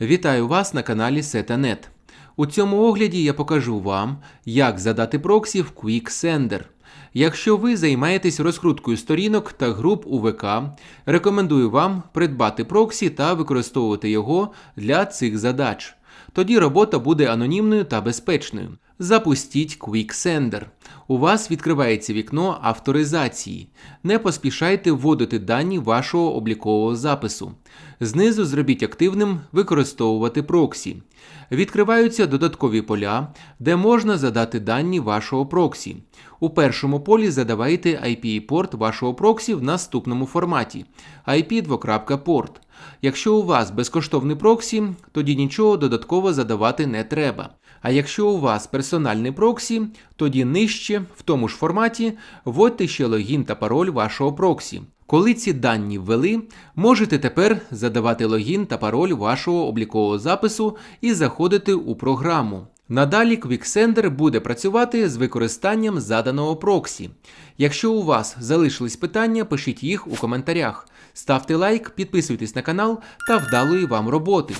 Вітаю вас на каналі SetaNet. У цьому огляді я покажу вам, як задати проксі в QuickSender. Якщо ви займаєтесь розкруткою сторінок та груп у ВК, рекомендую вам придбати проксі та використовувати його для цих задач. Тоді робота буде анонімною та безпечною. Запустіть QuickSender. У вас відкривається вікно авторизації. Не поспішайте вводити дані вашого облікового запису. Знизу зробіть активним використовувати проксі. Відкриваються додаткові поля, де можна задати дані вашого проксі. У першому полі задавайте IP-порт вашого проксі в наступному форматі IP2.port. Якщо у вас безкоштовний проксі, тоді нічого додатково задавати не треба. А якщо у вас персональний проксі, тоді нижче, в тому ж форматі, вводьте ще логін та пароль вашого проксі. Коли ці дані ввели, можете тепер задавати логін та пароль вашого облікового запису і заходити у програму. Надалі QuickSender буде працювати з використанням заданого проксі. Якщо у вас залишились питання, пишіть їх у коментарях. Ставте лайк, підписуйтесь на канал та вдалої вам роботи.